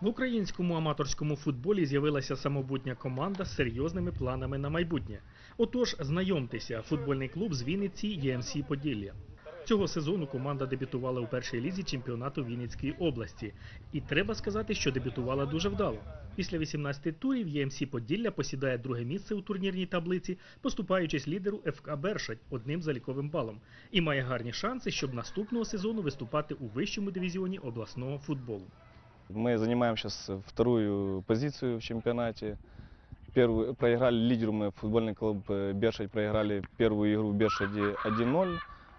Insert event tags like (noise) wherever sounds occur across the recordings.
В українському аматорському футболі з'явилася самобутня команда з серйозними планами на майбутнє. Отож, знайомтеся, футбольний клуб з Вінниці ЄМС Поділля. Цього сезону команда дебютувала у першій лізі чемпіонату Вінницької області. І треба сказати, що дебютувала дуже вдало. Після 18 турів ЄМС Поділля посідає друге місце у турнірній таблиці, поступаючись лідеру ФК Бершадь одним заліковим балом, і має гарні шанси, щоб наступного сезону виступати у вищому дивізіоні обласного футболу. Мы занимаем сейчас вторую позицию в чемпионате. Первую, проиграли лидеру мы футбольный клуб э, Бершадь, проиграли первую игру в Бершаде 1-0,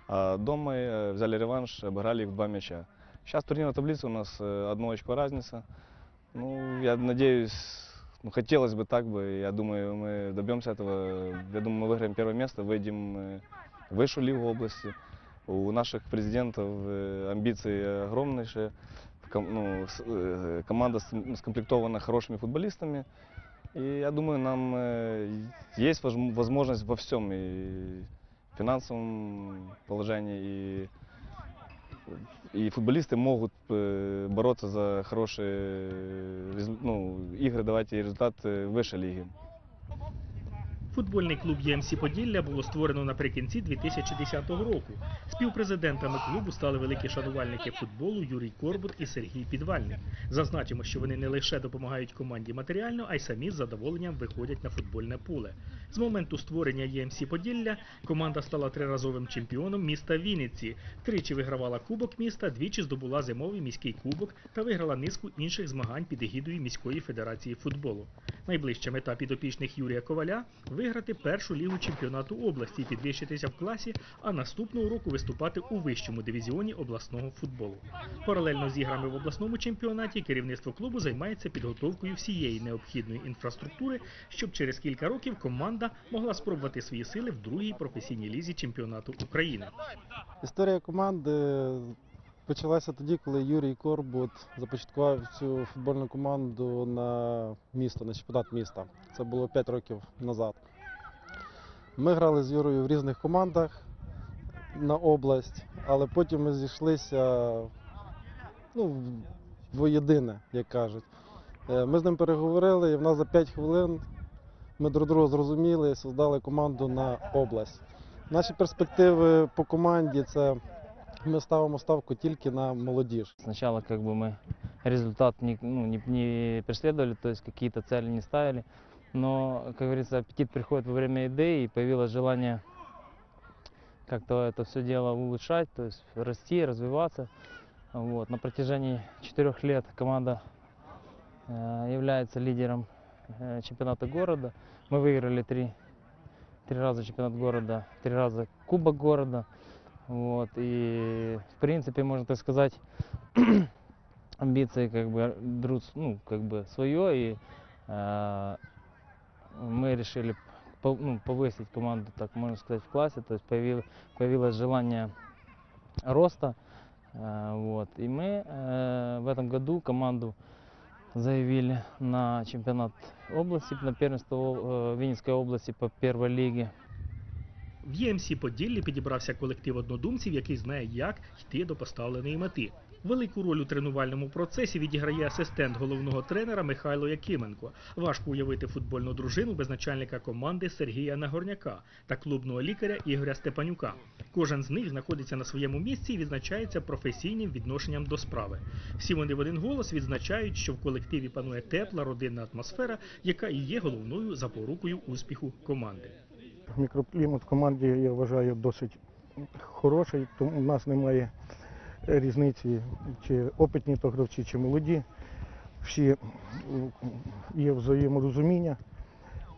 а дома э, взяли реванш, обыграли их в два мяча. Сейчас турнирная таблица у нас э, одно очко разница. Ну, я надеюсь, ну, хотелось бы так бы, я думаю, мы добьемся этого. Я думаю, мы выиграем первое место, выйдем э, в высшую лигу области. У наших президентов э, амбиции огромнейшие. Ком- ну, с- э, команда с- скомплектована хорошими футболистами. И я думаю, нам э, есть возм- возможность во всем, и в финансовом положении, и, и футболисты могут э, бороться за хорошие резу- ну, игры, давать и результат э, выше лиги. Футбольний клуб ЄМС Поділля було створено наприкінці 2010 року. Співпрезидентами клубу стали великі шанувальники футболу Юрій Корбут і Сергій Підвальник. Зазначимо, що вони не лише допомагають команді матеріально, а й самі з задоволенням виходять на футбольне поле. З моменту створення ЄМС Поділля команда стала триразовим чемпіоном міста Вінниці. Тричі вигравала Кубок міста, двічі здобула зимовий міський кубок та виграла низку інших змагань під егідою міської федерації футболу. Найближча мета підопічних Юрія Коваля виграти першу лігу чемпіонату області і підвищитися в класі, а наступного року виступати у вищому дивізіоні обласного футболу. Паралельно з іграми в обласному чемпіонаті керівництво клубу займається підготовкою всієї необхідної інфраструктури, щоб через кілька років команда могла спробувати свої сили в другій професійній лізі чемпіонату України. Історія команди почалася тоді, коли Юрій Корбут започаткував цю футбольну команду на місто, на чемпіонат міста. Це було 5 років назад. Ми грали з Юрою в різних командах на область, але потім ми зійшлися ну, воєдине, як кажуть. Е, Ми з ним переговорили, і в нас за 5 хвилин ми друг друга зрозуміли і создали команду на область. Наші перспективи по команді це ми ставимо ставку тільки на молодіж. Как бы мы результат не, ну, не, не преследовали, то есть какие-то не ставили. Но, как говорится, аппетит приходит во время еды, и появилось желание как-то это все дело улучшать, то есть расти, развиваться. Вот. На протяжении четырех лет команда э, является лидером э, чемпионата города. Мы выиграли три, три раза чемпионат города, три раза кубок города. Вот, и в принципе, можно так сказать, (clears throat) амбиции как бы друг, ну, как бы свое, и э, мы решили по- ну, повысить команду, так можно сказать, в классе, то есть появилось, появилось желание роста, э, вот, и мы э, в этом году команду заявили на чемпионат области, на первенство э, Винницкой области по первой лиге. В ЄМС Поділлі підібрався колектив однодумців, який знає, як йти до поставленої мети. Велику роль у тренувальному процесі відіграє асистент головного тренера Михайло Якименко. Важко уявити футбольну дружину без начальника команди Сергія Нагорняка та клубного лікаря Ігоря Степанюка. Кожен з них знаходиться на своєму місці і відзначається професійним відношенням до справи. Всі вони в один голос відзначають, що в колективі панує тепла родинна атмосфера, яка і є головною запорукою успіху команди. Мікроклімат в команді, я вважаю, досить хороший, тому у нас немає різниці, чи опитні то гравці, чи молоді. Всі м, є взаєморозуміння,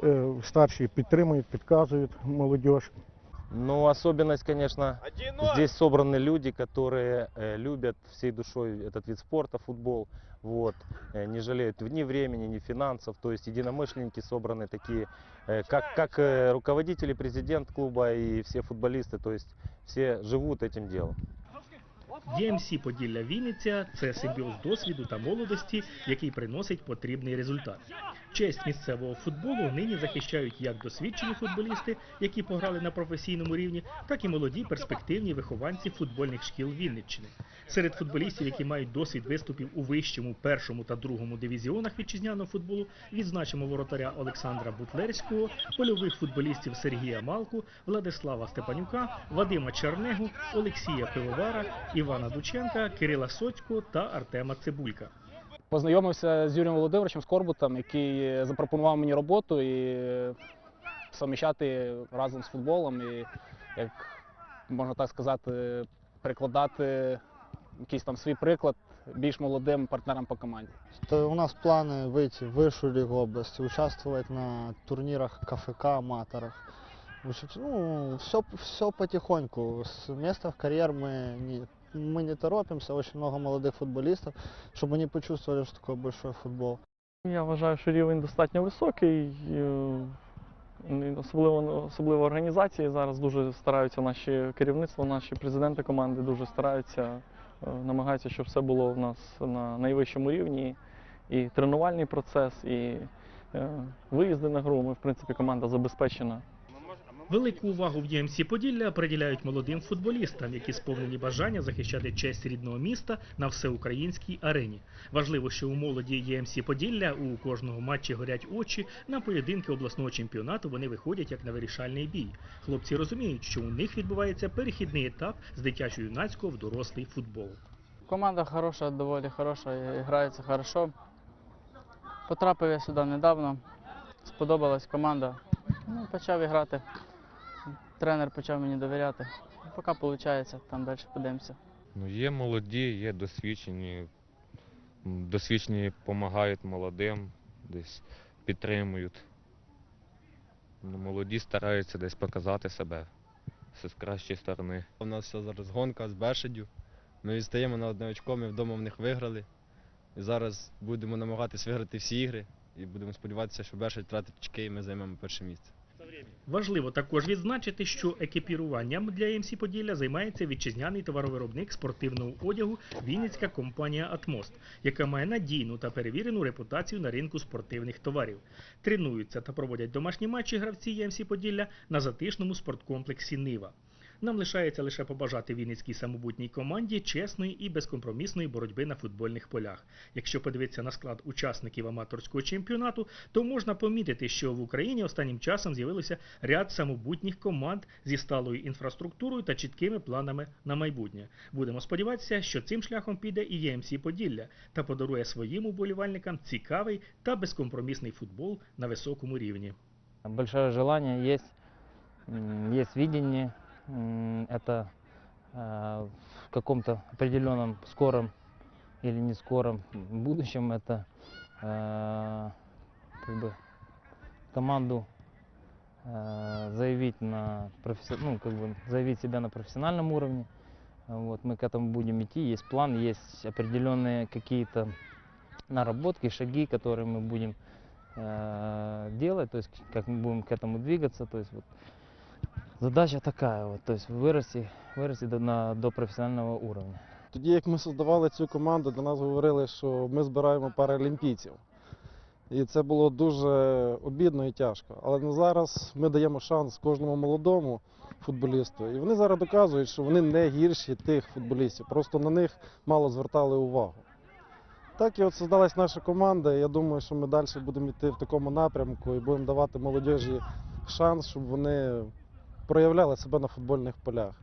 Е, старші підтримують, підказують молодь. Ну, особенность, конечно, здесь собраны люди, которые э, любят всей душой этот вид спорта, футбол, вот, э, не жалеют ни времени, ни финансов, то есть единомышленники собраны такие, э, как, как э, руководители, президент клуба и все футболисты, то есть все живут этим делом. ЄМС Поділля Вінниця це симбіоз досвіду та молодості, який приносить потрібний результат. Честь місцевого футболу нині захищають як досвідчені футболісти, які пограли на професійному рівні, так і молоді перспективні вихованці футбольних шкіл Вінниччини. Серед футболістів, які мають досвід виступів у вищому, першому та другому дивізіонах вітчизняного футболу, відзначимо воротаря Олександра Бутлерського, польових футболістів Сергія Малку, Владислава Степанюка, Вадима Чернегу, Олексія Пивовара, Івана Дученка, Кирила Соцько та Артема Цибулька. Познайомився з Юрієм Володимировичем Скорбутом, який запропонував мені роботу і суміщати разом з футболом і, як можна так сказати, прикладати якийсь там свій приклад більш молодим партнерам по команді. То у нас планы выйти в высшую лигу области, участвовать на турнирах КФК, аматорах. В общем, ну, все, все потихоньку. С места в карьер мы не, мы не торопимся, очень много молодых футболистов, чтобы они почувствовали, что такое большой футбол. Я вважаю, що рівень достатньо високий. е, і Особливо, особливо організації зараз дуже стараються наші керівництво, наші президенти команди дуже стараються, е, намагаються, щоб все було в нас на найвищому рівні. І тренувальний процес, і е, виїзди на гру. Ми, в принципі, команда забезпечена. Велику увагу в ЄМСі Поділля приділяють молодим футболістам, які сповнені бажання захищати честь рідного міста на всеукраїнській арені. Важливо, що у молоді ЄМСі Поділля у кожного матчі горять очі. На поєдинки обласного чемпіонату вони виходять як на вирішальний бій. Хлопці розуміють, що у них відбувається перехідний етап з дитячо-юнацького в дорослий футбол. Команда хороша, доволі хороша, грається хорошо. Потрапив я сюди недавно, сподобалась команда. Ну, почав грати. Тренер почав мені довіряти. Поки виходить, там далі подивимося. Ну, є молоді, є досвідчені. Досвідчені допомагають молодим, десь підтримують. Ну, молоді стараються десь показати себе з кращої сторони. У нас все зараз гонка з Бешедю. Ми відстаємо на одне очко, ми вдома в них виграли. І зараз будемо намагатись виграти всі ігри. І будемо сподіватися, що Бешедь втратить очки і ми займемо перше місце. Важливо також відзначити, що екіпіруванням для МС Поділля займається вітчизняний товаровиробник спортивного одягу Вінницька компанія Атмост, яка має надійну та перевірену репутацію на ринку спортивних товарів. Тренуються та проводять домашні матчі гравці ЄМСі Поділля на затишному спорткомплексі Нива. Нам лишається лише побажати Вінницькій самобутній команді чесної і безкомпромісної боротьби на футбольних полях. Якщо подивитися на склад учасників аматорського чемпіонату, то можна помітити, що в Україні останнім часом з'явилося ряд самобутніх команд зі сталою інфраструктурою та чіткими планами на майбутнє. Будемо сподіватися, що цим шляхом піде і ЄМСі Поділля та подарує своїм уболівальникам цікавий та безкомпромісний футбол на високому рівні. Большое желание есть, есть видение. Это э, в каком-то определенном скором или не скором будущем это э, как бы команду э, заявить на професси- ну, как бы заявить себя на профессиональном уровне. Вот, мы к этому будем идти. Есть план, есть определенные какие-то наработки, шаги, которые мы будем делать, то есть как мы будем к этому двигаться. То есть вот, задача такая вот, то есть вырасти, вырасти до, на, до профессионального уровня. Тоді, як ми создавали цю команду, для нас говорили, що ми збираємо паралімпійців. І це було дуже обідно і тяжко. Але на зараз ми даємо шанс кожному молодому футболісту. І вони зараз доказують, що вони не гірші тих футболістів. Просто на них мало звертали увагу. Так і от создалась наша команда. Я думаю, що ми далі будемо йти в такому напрямку і будемо давати молодіжі шанс, щоб вони проявляли себе на футбольних полях.